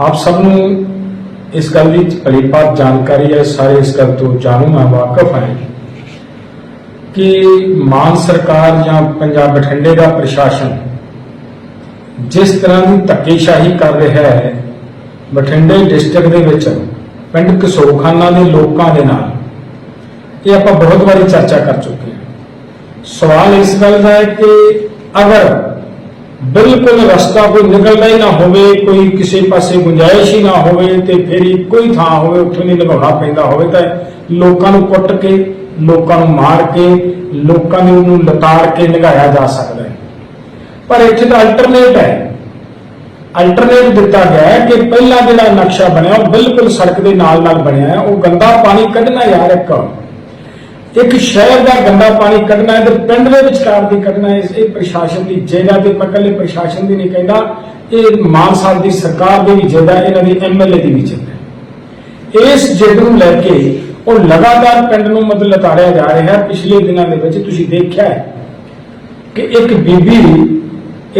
ਆਪ ਸਭ ਨੂੰ ਇਸ ਗੱਲ ਦੀ ਭਲੀਭਾਂਤ ਜਾਣਕਾਰੀ ਹੈ, ਸਾਰੇ ਇਸ ਗੱਲ ਤੋਂ ਜਾਣੂ ਹੈ ਵਾਕਫ ਹੈ ਕਿ ਮਾਨ ਸਰਕਾਰ ਜਾਂ ਪੰਜਾਬ ਬਠਿੰਡੇ ਦਾ ਪ੍ਰਸ਼ਾਸਨ ਜਿਸ ਤਰ੍ਹਾਂ ਦੀ ਧੱਕੇਸ਼ਾਹੀ ਕਰ ਰਿਹਾ ਹੈ, ਬਠਿੰਡੇ ਡਿਸਟ੍ਰਿਕਟ ਦੇ ਵਿੱਚ, ਪਿੰਡ ਕਸੋਖਾਨਾ ਦੇ ਲੋਕਾਂ ਦੇ ਨਾਲ, ਇਹ ਆਪਾਂ ਬਹੁਤ ਵਾਰੀ ਚਰਚਾ ਕਰ ਚੁੱਕੇ ਹਾਂ। ਸਵਾਲ ਇਸ ਗੱਲ ਦਾ ਹੈ ਕਿ ਅਗਰ ਬਿਲਕੁਲ ਰਸਤਾ ਕੋਈ ਨਿਕਲਦਾ ਹੀ ਨਾ ਹੋਵੇ, ਕੋਈ ਕਿਸੇ ਪਾਸੇ ਗੁੰਜਾਇਸ਼ ਹੀ ਨਾ ਹੋਵੇ ਤੇ ਫਿਰ ਕੋਈ ਥਾਂ ਹੋਵੇ ਉੱਥੇ ਨਹੀਂ ਲਗਾਉਣਾ ਪੈਂਦਾ, ਹੋਵੇ ਤਾਂ ਲੋਕਾਂ ਨੂੰ ਕੁੱਟ ਕੇ, ਲੋਕਾਂ ਨੂੰ ਮਾਰ ਕੇ, ਲੋਕਾਂ ਨੂੰ ਉਹਨੂੰ ਲਤਾੜ ਕੇ ਨਿਗਾਇਆ ਜਾ ਸਕਦਾ ਹੈ। ਪਰ ਇੱਥੇ ਤਾਂ ਅਲਟਰਨੇਟ ਹੈ। ਅਲਟਰਨੇਟ ਦਿੱਤਾ ਗਿਆ ਹੈ ਕਿ ਪਹਿਲਾਂ ਜਿਹੜਾ ਨਕਸ਼ਾ ਬਣਿਆ, ਉਹ ਬਿਲਕੁਲ ਸੜਕ ਦੇ ਨਾਲ ਨਾਲ ਬਣਿਆ ਹੈ। ਉਹ ਗੰਦਾ ਪਾਣੀ ਕੱਢਣਾ ਯਾਰ ਇੱਕ। ਇੱਕ ਸ਼ਹਿਰ ਦਾ ਗੰਦਾ ਪਾਣੀ ਕੱਢਣਾ ਹੈ ਤੇ ਪਿੰਡ ਦੇ ਵਿਚਕਾਰ ਦੀ ਕੱਢਣਾ ਹੈ ਇਹ ਪ੍ਰਸ਼ਾਸਨ ਦੀ ਜਗ੍ਹਾ ਤੇ ਮੈਂ ਪ੍ਰਸ਼ਾਸਨ ਦੀ ਨਹੀਂ ਕਹਿੰਦਾ, ਇਹ ਮਾਨ ਸਾਹਿਬ ਦੀ ਸਰਕਾਰ ਦੀ ਵੀ ਜਗ੍ਹਾ ਇਹਨਾਂ ਦੀ ਐਮਐਲਏ ਦੀ ਵੀ ਜਗ੍ਹਾ ਇਸ ਜਿੱਦ ਨੂੰ ਲੈ ਕੇ ਉਹ ਲਗਾਤਾਰ ਪਿੰਡ ਨੂੰ ਮਤਲਬ ਲਤਾੜਿਆ ਜਾ ਰਿਹਾ ਹੈ। ਪਿਛਲੇ ਦਿਨਾਂ ਦੇ ਵਿੱਚ ਤੁਸੀਂ ਦੇਖਿਆ ਹੈ ਕਿ ਇੱਕ ਬੀਬੀ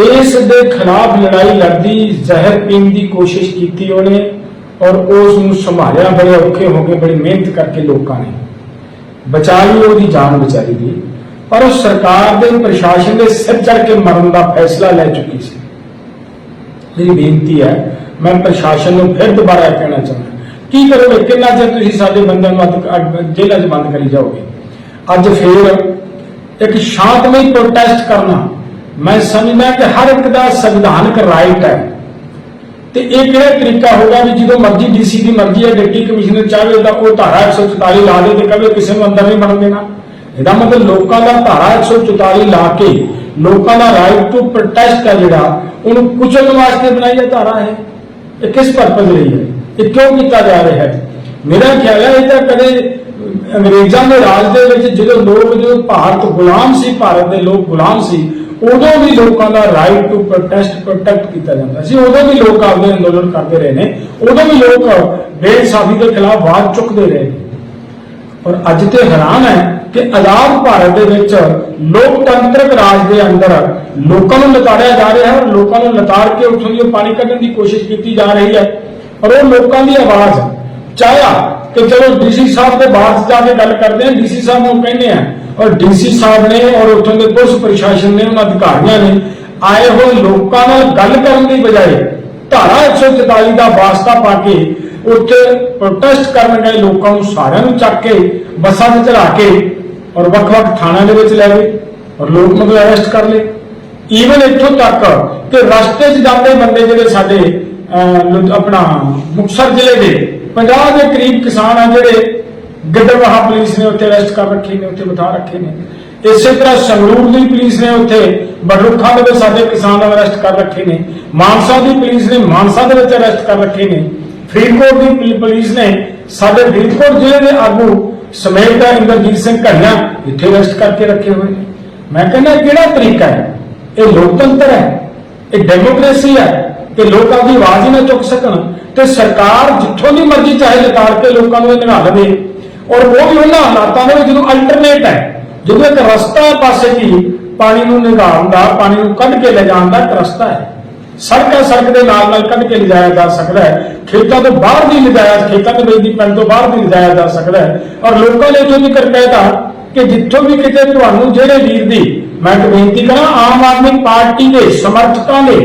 ਇਸ ਦੇ ਖਿਲਾਫ ਲੜਾਈ ਲੜਦੀ ਜ਼ਹਿਰ ਪੀਣ ਦੀ ਕੋਸ਼ਿਸ਼ ਕੀਤੀ ਉਹਨੇ ਔਰ ਉਸ ਨੂੰ ਸੰਭਾਲਿਆ, ਬੜੇ ਔਖੇ ਹੋ ਕੇ, ਬੜੀ ਮਿਹਨਤ ਕਰਕੇ ਲੋਕਾਂ ਨੇ। ਬਚਾ ਲਈ ਉਹਦੀ ਜਾਨ ਵਿਚਾਰੀ ਦੀ ਪਰ ਉਹ ਸਰਕਾਰ ਦੇ ਪ੍ਰਸ਼ਾਸਨ ਦੇ ਸਿਰ ਚੜ ਕੇ ਮਰਨ ਦਾ ਫੈਸਲਾ ਲੈ ਚੁੱਕੀ ਸੀ। ਮੇਰੀ ਬੇਨਤੀ ਹੈ, ਮੈਂ ਪ੍ਰਸ਼ਾਸਨ ਨੂੰ ਫਿਰ ਦੁਬਾਰਾ ਕਹਿਣਾ ਚਾਹੁੰਦਾ ਕੀ ਕਰੋਗੇ? ਕਿੰਨਾ ਚਿਰ ਤੁਸੀਂ ਸਾਡੇ ਬੰਦਿਆਂ ਨੂੰ ਅੱਧ- ਜੇਲ੍ਹਾਂ 'ਚ ਬੰਦ ਕਰੀ ਜਾਓਗੇ? ਅੱਜ ਫੇਰ ਇੱਕ ਸ਼ਾਂਤਮਈ ਪ੍ਰੋਟੈਸਟ ਕਰਨਾ, ਮੈਂ ਸਮਝਦਾ ਕਿ ਹਰ ਇੱਕ ਦਾ ਸੰਵਿਧਾਨਕ ਰਾਈਟ ਹੈ। ਤੇ ਇਹ ਕਿਹੜਾ ਤਰੀਕਾ ਹੋਗਾ ਵੀ ਜਦੋਂ ਮਰਜ਼ੀ ਡੀਸੀ ਦੀ ਮਰਜ਼ੀ ਹੈ, ਡਿਪਟੀ ਕਮਿਸ਼ਨਰ ਚਾਹੇ ਤਾਂ ਉਹ ਧਾਰਾ 144 ਲਾ ਦੇ ਤੇ ਕਹੇ ਕਿਸੇ ਨੂੰ ਅੰਦਰ ਨਹੀਂ ਵੜਨ ਦੇਣਾ। ਇਹਦਾ ਮਤਲਬ ਲੋਕਾਂ ਦਾ ਧਾਰਾ 144 ਲਾ ਕੇ ਲੋਕਾਂ ਦਾ ਰਾਈਟ ਟੂ ਪ੍ਰੋਟੈਸਟ ਹੈ ਜਿਹੜਾ, ਉਹਨੂੰ ਕੁਚਲਣ ਵਾਸਤੇ ਬਣਾਈ ਹੈ ਧਾਰਾ ਹੈ ਇਹ ਕਿਸ ਪਰਪਸ ਲਈ ਹੈ? ਇਹ ਕਿਉਂ ਕੀਤਾ ਜਾ ਰਿਹਾ ਹੈ? ਮੇਰਾ ਖਿਆਲ ਹੈ ਇਹ ਤਾਂ ਕਦੇ ਅੰਗਰੇਜ਼ਾਂ ਦੇ ਰਾਜ ਦੇ ਵਿੱਚ ਜਦੋਂ ਲੋਕ, ਜਦੋਂ ਭਾਰਤ ਗੁਲਾਮ ਸੀ, ਭਾਰਤ ਦੇ ਲੋਕ ਗੁਲਾਮ ਸੀ ਉਦੋਂ ਵੀ ਲੋਕਾਂ ਦਾ ਰਾਈਟ ਟੂ ਪ੍ਰੋਟੈਸਟ ਪ੍ਰੋਟੈਕਟ ਕੀਤਾ ਜਾਂਦਾ ਸੀ। ਉਦੋਂ ਵੀ ਲੋਕ ਆਪਦੇ ਅੰਦੋਲਨ ਕਰਦੇ ਰਹੇ ਨੇ। ਉਦੋਂ ਵੀ ਲੋਕ ਬੇਇਨਸਾਫੀ ਦੇ ਖਿਲਾਫ ਆਵਾਜ਼ ਚੁੱਕਦੇ ਰਹੇ ਔਰ ਅੱਜ ਤੇ ਹੈਰਾਨ ਹੈ ਕਿ ਆਜ਼ਾਦ ਭਾਰਤ ਦੇ ਵਿੱਚ ਲੋਕਤੰਤਰਕ ਰਾਜ ਦੇ ਅੰਦਰ ਲੋਕਾਂ ਨੂੰ ਲਤਾੜਿਆ ਜਾ ਰਿਹਾ ਹੈ ਔਰ ਲੋਕਾਂ ਨੂੰ ਲਤਾੜ ਕੇ ਉੱਥੋਂ ਦੀ ਪਾਣੀ ਕੱਢਣ ਦੀ ਕੋਸ਼ਿਸ਼ ਕੀਤੀ ਜਾ ਰਹੀ ਹੈ। ਔਰ ਉਹ ਲੋਕਾਂ ਦੀ ਆਵਾਜ਼ ਚਾਹਿਆ ਕਿ ਚਲੋ ਡੀਸੀ ਸਾਹਿਬ ਦੇ ਬਾਅਦ ਜਾ ਕੇ ਗੱਲ ਕਰਦੇ ਹਾਂ, ਡੀਸੀ ਸਾਹਿਬ ਨੂੰ ਕਹਿੰਦੇ ਆ ਔਰ ਡੀਸੀ ਸਾਹਿਬ ਨੇ ਔਰ ਉੱਥੋਂ ਦੇ ਪੁਲਿਸ ਪ੍ਰਸ਼ਾਸਨ ਨੇ ਉਹਨਾਂ ਅਧਿਕਾਰੀਆਂ ਨੇ ਆਏ ਹੋਏ ਲੋਕਾਂ ਨਾਲ ਗੱਲ ਕਰਨ ਦੀ ਬਜਾਏ ਧਾਰਾ 144 ਦਾ ਵਾਸਤਾ ਪਾ ਕੇ ਉੱਥੇ ਪ੍ਰੋਟੈਸਟ ਕਰਨ ਗਏ, ਲੋਕਾਂ ਨੂੰ ਸਾਰਿਆਂ ਨੂੰ ਚੱਕ ਕੇ, ਬੱਸਾਂ 'ਤੇ ਚੜਾ ਕੇ ਔਰ ਵੱਖ-ਵੱਖ ਥਾਣਿਆਂ ਦੇ ਵਿੱਚ ਲੈ ਗਏ ਔਰ ਲੋਕ ਮਤਲਬ ਅਰੈਸਟ ਕਰ ਲਏ। ਈਵਨ ਇੱਥੋਂ ਤੱਕ ਕਿ ਰਸਤੇ 'ਚ ਜਾਂਦੇ ਬੰਦੇ ਜਿਹੜੇ ਸਾਡੇ ਆਪਣਾ ਮੁਕਤਸਰ ਜ਼ਿਲ੍ਹੇ ਦੇ 50 ਦੇ ਕਰੀਬ ਕਿਸਾਨ ਆ ਜਿਹੜੇ ਗਿੱਦੜਵਾਹਾ ਪੁਲਿਸ ਨੇ ਉੱਥੇ ਅਰੈਸਟ ਕਰ ਰੱਖੇ ਨੇ, ਉੱਥੇ ਬਿਠਾ ਰੱਖੇ ਨੇ। ਇਸੇ ਤਰ੍ਹਾਂ ਸੰਗਰੂਰ ਦੀ ਪੁਲਿਸ ਨੇ ਉੱਥੇ ਬੜਰੁੱਖਾਂ ਦੇ ਵਿੱਚ ਸਾਡੇ ਕਿਸਾਨਾਂ ਨੂੰ ਅਰੈਸਟ ਕਰ ਰੱਖੇ ਨੇ। ਮਾਨਸਾ ਦੀ ਪੁਲਿਸ ਨੇ ਮਾਨਸਾ ਦੇ ਵਿੱਚ ਅਰੈਸਟ ਕਰ ਰੱਖੇ ਨੇ। ਫਰੀਦਕੋਟ ਦੀ ਪੁਲਿਸ ਨੇ ਸਾਡੇ ਫਰੀਦਕੋਟ ਜ਼ਿਲ੍ਹੇ ਦੇ ਆਗੂ ਸਮੇਤ ਇੰਦਰਜੀਤ ਸਿੰਘ ਘੜੀਆਂ ਇੱਥੇ ਅਰੈਸਟ ਕਰਕੇ ਰੱਖੇ ਹੋਏ ਨੇ। ਮੈਂ ਕਹਿੰਦਾ ਕਿਹੜਾ ਤਰੀਕਾ ਹੈ? ਇਹ ਲੋਕਤੰਤਰ ਹੈ? ਇਹ ਡੈਮੋਕ੍ਰੇਸੀ ਹੈ? ਕਿ ਲੋਕਾਂ ਦੀ ਆਵਾਜ਼ ਹੀ ਨਾ ਚੁੱਕ ਸਕਣ? ਤੇ ਸਰਕਾਰ ਜਿੱਥੋਂ ਦੀ ਮਰਜ਼ੀ ਚਾਹੇ ਲਤਾੜ ਕੇ ਲੋਕਾਂ ਨੂੰ ਇਹ ਨਿਗਾਹ ਲਵੇ ਔਰ ਉਹ ਵੀ ਉਹਨਾਂ ਹਾਲਾਤਾਂ ਦੇ ਵਿੱਚ ਜਦੋਂ ਅਲਟਰਨੇਟ ਹੈ, ਜਦੋਂ ਇੱਕ ਰਸਤਾ ਪਾਸੇ ਕੀ ਪਾਣੀ ਨੂੰ ਨਿਗਾਹਣ ਦਾ, ਪਾਣੀ ਨੂੰ ਕੱਢ ਕੇ ਲੈ ਜਾਣ ਦਾ ਇੱਕ ਰਸਤਾ ਹੈ। ਸੜਕਾਂ ਸੜਕ ਦੇ ਨਾਲ ਨਾਲ ਕੱਢ ਕੇ ਲਿਜਾਇਆ ਜਾ ਸਕਦਾ ਹੈ। ਖੇਤਾਂ ਤੋਂ ਬਾਹਰ ਦੀ ਲਿਜਾਇਆ, ਖੇਤਾਂ ਦੇ ਦੀ ਪਿੰਡ ਤੋਂ ਬਾਹਰ ਦੀ ਲਿਜਾਇਆ ਜਾ ਸਕਦਾ ਹੈ। ਔਰ ਲੋਕਾਂ ਨੇ ਇੱਥੋਂ ਤੱਕ ਕਹਿਤਾ ਕਿ ਜਿੱਥੋਂ ਵੀ ਕਿਤੇ ਤੁਹਾਨੂੰ ਜਿਹੜੇ ਵੀਰ ਦੀ ਮੈਂ ਬੇਨਤੀ ਕਰਾਂ, ਆਮ ਆਦਮੀ ਪਾਰਟੀ ਦੇ ਸਮਰਥਕਾਂ ਨੇ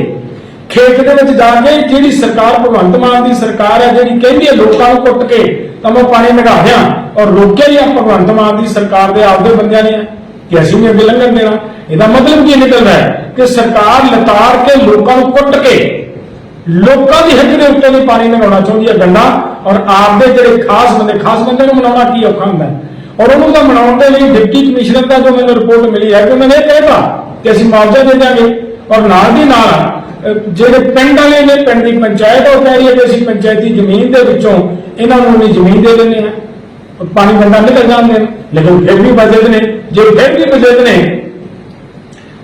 ਖੇਤ ਦੇ ਵਿੱਚ ਜਾ ਕੇ ਜਿਹੜੀ ਸਰਕਾਰ ਭਗਵੰਤ ਮਾਨ ਦੀ ਸਰਕਾਰ ਹੈ, ਜਿਹੜੀ ਕਹਿੰਦੀ ਹੈ ਲੋਕਾਂ ਨੂੰ ਕੁੱਟ ਕੇ ਤਾਂ ਪਾਣੀ ਨਿਗਾਹਿਆ ਔਰ ਰੋਕਿਆ ਹੀ ਆ ਭਗਵੰਤ ਮਾਨ ਦੀ ਸਰਕਾਰ ਦੇ ਆਪਦੇ ਬੰਦਿਆਂ ਨੇ ਕਿ ਅਸੀਂ ਵੀ ਅੱਗੇ ਲੰਘਣ ਦੇਣਾ। ਇਹਦਾ ਮਤਲਬ ਕੀ ਨਿਕਲਦਾ ਹੈ? ਕਿ ਸਰਕਾਰ ਲਤਾੜ ਕੇ ਲੋਕਾਂ ਨੂੰ ਕੁੱਟ ਕੇ ਲੋਕਾਂ ਦੀ ਹਿੱਕ ਦੇ ਉੱਤੇ ਦੀ ਪਾਣੀ ਨਿਗਾਉਣਾ ਚਾਹੁੰਦੀ ਹੈ ਗੰਡਾ। ਔਰ ਆਪਦੇ ਜਿਹੜੇ ਖਾਸ ਬੰਦੇ ਖਾਸ ਬੰਦੇ ਨੂੰ ਮਨਾਉਣਾ ਕੀ ਔਖਾ ਹੁੰਦਾ ਔਰ ਉਹਨੂੰ ਤਾਂ ਮਨਾਉਣ ਦੇ ਲਈ ਡਿਪਟੀ ਕਮਿਸ਼ਨਰ ਦਾ ਜੋ ਮੈਨੂੰ ਰਿਪੋਰਟ ਮਿਲੀ ਹੈ ਕਿ ਉਹਨਾਂ ਨੇ ਇਹ ਕਹਿਤਾ ਕਿ ਅਸੀਂ ਮੁਆਵਜ਼ਾ ਦੇ ਦਿਆਂਗੇ। ਔਰ ਨਾਲ ਦੀ ਨਾਲ ਜਿਹੜੇ ਪਿੰਡ ਵਾਲੇ ਨੇ, ਪਿੰਡ ਦੀ ਪੰਚਾਇਤ ਉਹ ਕਹਿ ਰਹੀ ਹੈ ਕਿ ਅਸੀਂ ਪੰਚਾਇਤੀ ਜ਼ਮੀਨ ਦੇ ਵਿੱਚੋਂ ਇਹਨਾਂ ਨੂੰ ਆਪਣੀ ਜ਼ਮੀਨ ਦੇ ਦਿੰਦੇ ਆ ਪਾਣੀ ਬੰਦਾ ਨਿਕਲ ਜਾਂਦੇ ਨੇ, ਲੇਕਿਨ ਫਿਰ ਵੀ ਬਜਟ ਨੇ। ਜੇ ਫਿਰ ਵੀ ਬਜਟ ਨੇ,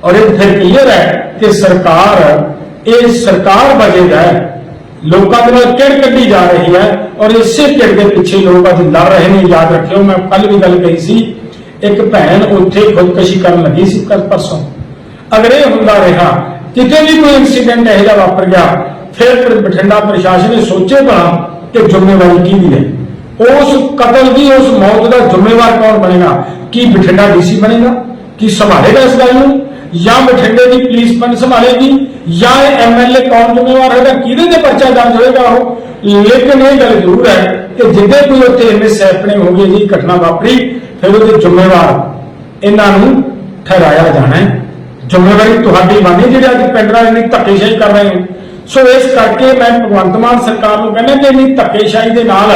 ਔਰ ਇਹ ਫਿਰ ਕਲੀਅਰ ਹੈ ਕਿ ਸਰਕਾਰ, ਇਹ ਸਰਕਾਰ ਬਜਟ ਹੈ। ਲੋਕਾਂ ਦੇ ਨਾਲ ਕਿੜ ਕੱਢੀ ਜਾ ਰਹੀ ਹੈ, ਔਰ ਇਸੇ ਕਿੜ ਦੇ ਪਿੱਛੇ ਲੋਕ ਅੱਜ ਲੜ ਰਹੇ ਨੇ। ਯਾਦ ਰੱਖਿਓ, ਮੈਂ ਕੱਲ ਵੀ ਗੱਲ ਕਹੀ ਸੀ, ਇੱਕ ਭੈਣ ਉੱਥੇ ਖੁਦਕਸ਼ੀ ਕਰਨ ਲੱਗੀ ਸੀ ਕੱਲ ਪਰਸੋਂ। ਅਗਰ ਇਹ ਹੁੰਦਾ ਰਿਹਾ ਕਿਤੇ ਵੀ ਕੋਈ ਇਨਸੀਡੈਂਟ ਇਹੋ ਜਿਹਾ ਵਾਪਰ ਗਿਆ, ਫਿਰ ਬਠਿੰਡਾ ਪ੍ਰਸ਼ਾਸਨ ਨੇ ਸੋਚੇ ਭਲਾ ਕਿ ਜ਼ਿੰਮੇਵਾਰੀ ਕਿਹਦੀ ਹੈ? ਉਸ ਕਤਲ ਦੀ, ਉਸ ਮੌਤ ਦਾ ਜ਼ਿੰਮੇਵਾਰ ਕੌਣ ਬਣੇਗਾ? ਕੀ ਬਠਿੰਡਾ ਡੀਸੀ ਬਣੇਗਾ? ਕੀ ਸੰਭਾਲੇਗਾ ਇਸ ਗੱਲ ਨੂੰ? ਜਾਂ ਬਠਿੰਡੇ ਦੀ ਪੁਲਿਸ ਪੰਨ ਸੰਭਾਲੇਗੀ? ਜਾਂ ਐਮਐਲਏ ਕੌਣ ਜ਼ਿੰਮੇਵਾਰ ਹੋਏਗਾ ਕਿਹਦੇ ਤੇ ਪਰਚਾ ਦਰਜ ਹੋਏਗਾ ਉਹ? ਲੇਕਿਨ ਇਹ ਗੱਲ ਜ਼ਰੂਰ ਹੈ ਕਿ ਜਿੱਦੇ ਕੋਈ ਉੱਥੇ ਐਮਐਸ ਹੈਪਨਿੰਗ ਹੋ ਗਈ ਜੀ ਘਟਨਾ ਵਾਪਰੀ, ਫਿਰ ਉਹਦੇ ਜ਼ਿੰਮੇਵਾਰ ਇਹਨਾਂ ਨੂੰ ਠਹਿਰਾਇਆ ਜਾਣਾ ਹੈ। ਜ਼ਿੰਮੇਵਾਰੀ ਤੁਹਾਡੀ ਬਣਦੀ ਜਿਹੜੇ ਅੱਜ ਪਿੰਡ ਵਾਲੇ ਨੇ ਧੱਕੇਸ਼ਾਹੀ ਕਰ ਰਹੇ ਹੋ। ਸੋ ਇਸ ਕਰਕੇ ਮੈਂ ਭਗਵੰਤ ਮਾਨ ਸਰਕਾਰ ਨੂੰ ਕਹਿੰਦਾ ਕਿ ਇੰਨੀ ਧੱਕੇਸ਼ਾਹੀ ਦੇ ਨਾਲ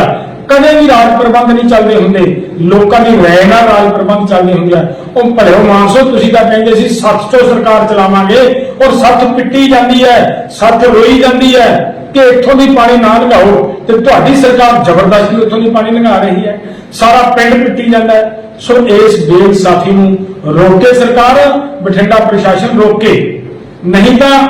ਕਦੇ ਵੀ ਰਾਜ ਪ੍ਰਬੰਧ ਨਹੀਂ ਚੱਲਦੇ ਹੁੰਦੇ। ਲੋਕਾਂ ਦੀ ਰਾਏ ਨਾਲ ਰਾਜ ਪ੍ਰਬੰਧ ਚੱਲਦੇ ਹੁੰਦੇ ਆ। ਉਹ ਭਲਿਓ ਮਾਨਸੋ, ਤੁਸੀਂ ਤਾਂ ਕਹਿੰਦੇ ਸੀ ਸੱਤ ਤੋਂ ਸਰਕਾਰ ਚਲਾਵਾਂਗੇ ਔਰ ਸੱਤ ਪਿੱਟੀ ਜਾਂਦੀ ਹੈ, ਸੱਤ ਰੋਈ ਜਾਂਦੀ ਹੈ ਕਿ ਇੱਥੋਂ ਦੀ ਪਾਣੀ ਨਾ ਲੰਘਾਓ। ਤੇ ਤੁਹਾਡੀ ਸਰਕਾਰ ਜ਼ਬਰਦਸਤੀ ਉੱਥੋਂ ਦੀ ਪਾਣੀ ਲੰਘਾ ਰਹੀ ਹੈ। ਸਾਰਾ ਪਿੰਡ ਪਿੱਟੀ ਜਾਂਦਾ ਸੋ ਇਸ ਬੇਇਨਸਾਫੀ ਨੂੰ ਰੋਕੇ ਸਰਕਾਰ ਬਠਿੰਡਾ ਪ੍ਰਸ਼ਾਸਨ ਰੋਕੇ ਨਹੀਂ ਤਾਂ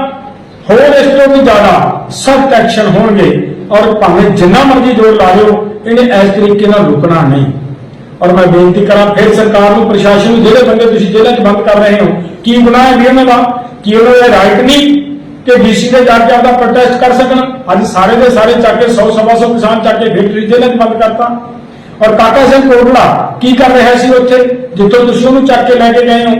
ਹੋਰ ਇਸ ਤੋਂ ਵੀ ਜ਼ਿਆਦਾ ਸਖਤ ਐਕਸ਼ਨ ਹੋਣਗੇ ਔਰ ਭਾਵੇਂ ਜਿੰਨਾ ਮਰਜ਼ੀ ਜ਼ੋਰ ਲਾ ਲਿਓ, ਇਹਨੇ ਇਸ ਤਰੀਕੇ ਨਾਲ ਰੁਕਣਾ ਨਹੀਂ। ਔਰ ਮੈਂ ਬੇਨਤੀ ਕਰਾਂ, ਫਿਰ ਸਰਕਾਰ ਨੂੰ, ਪ੍ਰਸ਼ਾਸਨ ਨੂੰ, ਜਿਹੜੇ ਬੰਦੇ ਤੁਸੀਂ ਜੇਲ੍ਹਾਂ 'ਚ ਬੰਦ ਕਰ ਰਹੇ ਹੋ, ਕੀ ਗੁਨਾਹ ਹੈ ਵੀ ਉਹਨਾਂ ਦਾ? ਕੀ ਉਹਨਾਂ ਦਾ ਰਾਈਟ ਨਹੀਂ? ਕਿ ਡੀਸੀ ਦੇ ਜਾ ਕੇ ਆਪਦਾ ਪ੍ਰੋਟੈਸਟ ਕਰ ਸਕਣ? ਅੱਜ ਸਾਰੇ ਦੇ ਸਾਰੇ ਚੱਕ ਕੇ 100 ਸਵਾ ਸੌ ਕਿਸਾਨ ਚੱਕ ਕੇ ਫੈਕਟਰੀ ਜੇਲ੍ਹਾਂ 'ਚ ਬੰਦ ਕਰਤਾ। ਔਰ ਕਾਕਾ ਸਿੰਘ ਕੋਟਲਾ ਕੀ ਕਰ ਰਿਹਾ ਸੀ ਉੱਥੇ? ਜਿੱਥੋਂ ਤੁਸੀਂ ਉਹਨੂੰ ਚੱਕ ਕੇ ਲੈ ਕੇ ਗਏ ਹੋ।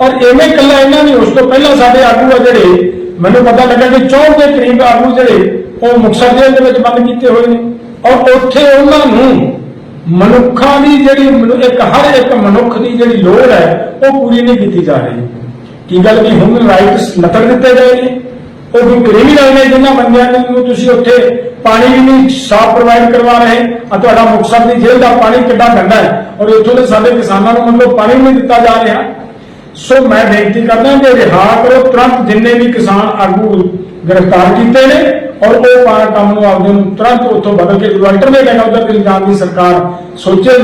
ਔਰ ਐਵੇਂ ਕੱਲਾ ਇਹਨਾਂ ਨੇ, ਉਸ ਤੋਂ ਪਹਿਲਾਂ ਸਾਡੇ ਆਗੂ ਆ ਜਿਹੜੇ, ਮੈਨੂੰ ਪਤਾ ਲੱਗਾ ਕਿ 64 ਦੇ ਕਰੀਬ ਆਗੂ ਜਿਹੜੇ, ਉਹ ਮੁਕਤਸਰ ਜੇਲ੍ਹ ਦੇ ਵਿੱਚ ਬੰਦ ਕੀਤੇ ਹੋਏ ਨੇ। ਔਰ ਉੱਥੇ ਉਹਨਾਂ ਨੂੰ ਮਨੁੱਖਾਂ ਦੀ ਜਿਹੜੀ ਇੱਕ, ਹਰ ਇੱਕ ਮਨੁੱਖ ਦੀ ਜਿਹੜੀ ਲੋੜ ਹੈ, ਉਹ ਪੂਰੀ ਨਹੀਂ ਕੀਤੀ ਜਾ ਰਹੀ। ਕੀ ਗੱਲ ਵੀ ਹਿਊਮਨ ਰਾਈਟਸ ਨਤਰ ਦਿੱਤੇ ਗਏ ਨੇ? ਉਹ ਵੀ ਕ੍ਰਿਮੀਨਲ ਨੇ ਜਿਨ੍ਹਾਂ ਬੰਦਿਆਂ ਨੂੰ ਤੁਸੀਂ ਉੱਥੇ ਪਾਣੀ ਵੀ ਨਹੀਂ ਸਾਫ਼ ਪ੍ਰੋਵਾਈਡ ਕਰਵਾ ਰਹੇ ਆ, ਤੁਹਾਡਾ ਮੁਕਤਸਰ ਦੀ ਜੇਲ੍ਹ ਦਾ ਪਾਣੀ ਕਿੰਨਾ ਗੰਦਾ ਹੈ। ਔਰ ਇੱਥੋਂ ਦੇ ਸਾਡੇ ਕਿਸਾਨਾਂ ਨੂੰ ਮਤਲਬ ਪਾਣੀ ਨਹੀਂ ਦਿੱਤਾ ਜਾ ਰਿਹਾ। ਸੋ ਮੈਂ ਬੇਨਤੀ ਕਰਦਾ ਕਿ ਰਿਹਾ ਕਰੋ, ਤੁਰੰਤ ਜਿੰਨੇ ਵੀ ਕਿਸਾਨ ਆਗੂ ਗ੍ਰਿਫਤਾਰ ਕੀਤੇ ਨੇ ਔਰ ਉਹ ਪਾ ਕੰਮ ਨੂੰ ਆਪਦੇ ਨੂੰ ਤੁਰੰਤ ਉੱਥੋਂ ਬਦਲ ਕੇ ਅਲਟਰਨੇਟ ਹੈਗਾ ਉਧਰ ਜਾਣ ਦੀ ਸਰਕਾਰ ਸੋਚੇ